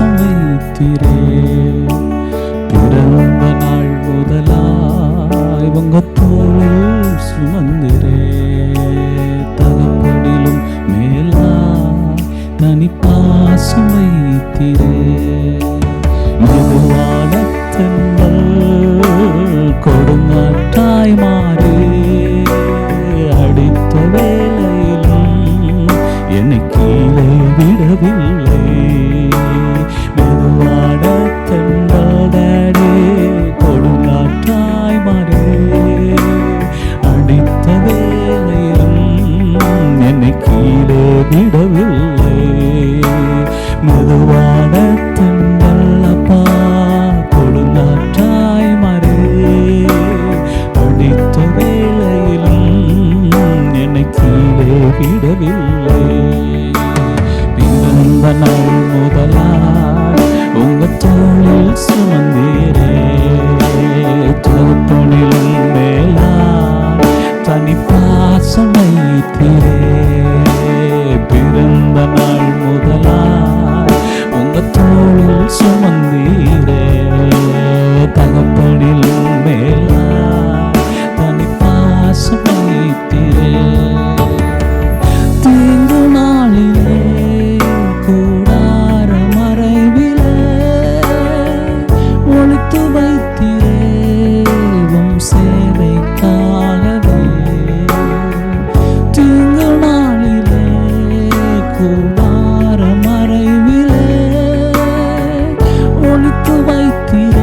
வைத்திரே பிறந்த நாள் முதலாய் உங்க தோளில் சுமந்திரே தகப்படிலும் மேலா தனி பாசம் வைத்திரே மெதுவான மாறி அடித்த என்னை கீழே விடவில்லை. விடவில்லை மெதுவான தென்றல் அப்பா கொடுங்காற்றாய் அடித்த வேளையிலும் என்னை கீழே விடவில்லை. பிறந்த நாள் முதலா உங்க தோளில் சுமந்தீரே. தோப்பனிலும் மேலா தனி பாசம் வைத்தீரே. பிறந்த நாள். ஒழித்து வைத்திரே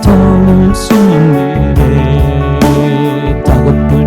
담을 수 있는 일에 따고픈